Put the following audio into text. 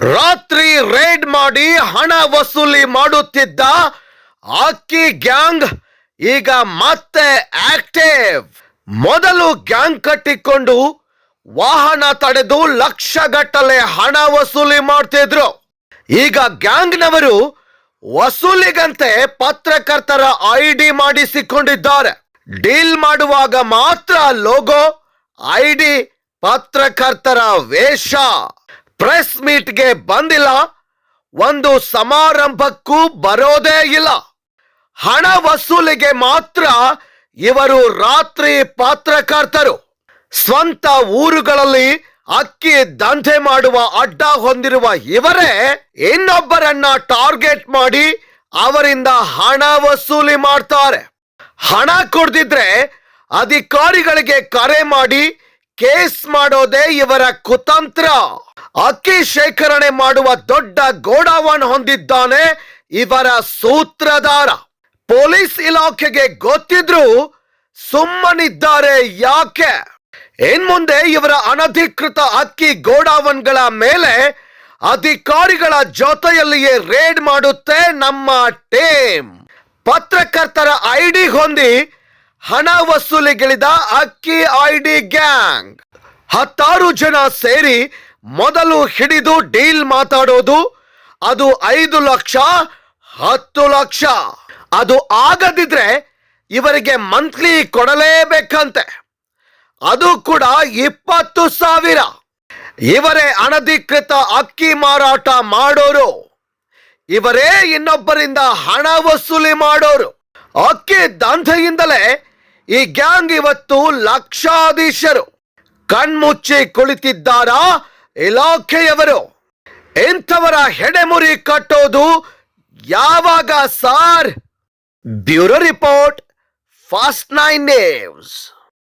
Raid ಮಾಡಿ ಹಣ ವಸೂಲಿ ಮಾಡುತ್ತಿದ್ದ ಆಕಿ ಗ್ಯಾಂಗ್ ಈಗ ಮತ್ತೆ ಆಕ್ಟಿವ್ ಮೊದಲು ಗ್ಯಾಂಗ್ ಕಟ್ಟಿಕೊಂಡು ವಾಹನ ತಡೆದು ಲಕ್ಷಗಟ್ಟಲೆ ಹಣ ವಸೂಲಿ ಮಾಡ್ತಿದ್ರು. ಈಗ ಗ್ಯಾಂಗ್ನವರು ವಸೂಲಿಗಂತೆ ಪತ್ರಕರ್ತರ ಐಡಿ ಮಾಡಿಸಿಕೊಂಡಿದ್ದಾರೆ. ಡೀಲ್ ಮಾಡುವಾಗ ಮಾತ್ರ ಲೋಗೋ ಐಡಿ ಪತ್ರಕರ್ತರ ವೇಷ. ಪ್ರೆಸ್ ಮೀಟ್ಗೆ ಬಂದಿಲ್ಲ, ಒಂದು ಸಮಾರಂಭಕ್ಕೂ ಬರೋದೇ ಇಲ್ಲ. ಹಣ ವಸೂಲಿಗೆ ಮಾತ್ರ ಇವರು ರಾತ್ರಿ ಪಾತ್ರಕರ್ತರು. ಸ್ವಂತ ಊರುಗಳಲ್ಲಿ ಅಕ್ಕಿ ದಂಧೆ ಮಾಡುವ ಅಡ್ಡ ಹೊಂದಿರುವ ಇವರೇ ಇನ್ನೊಬ್ಬರನ್ನ ಟಾರ್ಗೆಟ್ ಮಾಡಿ ಅವರಿಂದ ಹಣ ವಸೂಲಿ ಮಾಡ್ತಾರೆ. ಹಣ ಕೊಡ್ದಿದ್ರೆ ಅಧಿಕಾರಿಗಳಿಗೆ ಕರೆ ಮಾಡಿ ಕೇಸ್ ಮಾಡೋದೇ ಇವರ ಕುತಂತ್ರ. ಅಕ್ಕಿ ಶೇಖರಣೆ ಮಾಡುವ ದೊಡ್ಡ ಗೋಡಾವನ್ ಹೊಂದಿದ್ದಾನೆ ಇವರ ಸೂತ್ರಧಾರ. ಪೊಲೀಸ್ ಇಲಾಖೆಗೆ ಗೊತ್ತಿದ್ರು ಸುಮ್ಮನಿದ್ದಾರೆ ಯಾಕೆ? ಇನ್ಮುಂದೆ ಇವರ ಅನಧಿಕೃತ ಅಕ್ಕಿ ಗೋಡಾವನ್ಗಳ ಮೇಲೆ ಅಧಿಕಾರಿಗಳ ಜೊತೆಯಲ್ಲಿಯೇ ರೇಡ್ ಮಾಡುತ್ತೆ ನಮ್ಮ ಟೀಮ್. ಪತ್ರಕರ್ತರ ಐಡಿ ಹೊಂದಿ ಹಣ ವಸೂಲಿಗಿಳಿದ ಅಕ್ಕಿ ಐಡಿ ಗ್ಯಾಂಗ್. ಹತ್ತಾರು ಜನ ಸೇರಿ ಮೊದಲು ಹಿಡಿದು ಡೀಲ್ ಮಾತಾಡೋದು ಅದು ಐದು ಲಕ್ಷ, ಹತ್ತು ಲಕ್ಷ. ಅದು ಆಗದಿದ್ರೆ ಇವರಿಗೆ ಮಂತ್ಲಿ ಕೊಡಲೇಬೇಕಂತೆ. ಅದು ಕೂಡ ಇಪ್ಪತ್ತು ಸಾವಿರ. ಇವರೇ ಅನಧಿಕೃತ ಅಕ್ಕಿ ಮಾರಾಟ ಮಾಡೋರು. ಇವರೇ ಇನ್ನೊಬ್ಬರಿಂದ ಹಣ ವಸೂಲಿ ಮಾಡೋರು. ಅಕ್ಕಿ ದಂಧೆಯಿಂದಲೇ ಈ ಗ್ಯಾಂಗ್ ಇವತ್ತು ಲಕ್ಷಾಧೀಶರು. ಕಣ್ಮುಚ್ಚಿ ಕುಳಿತಿದ್ದಾರಾ? ಇಲಾಖೆಯವರು ಎಂಥವರ ಹೆಡೆಮುರಿ ಕಟ್ಟೋದು ಯಾವಾಗ sir? Bureau report fast nine news.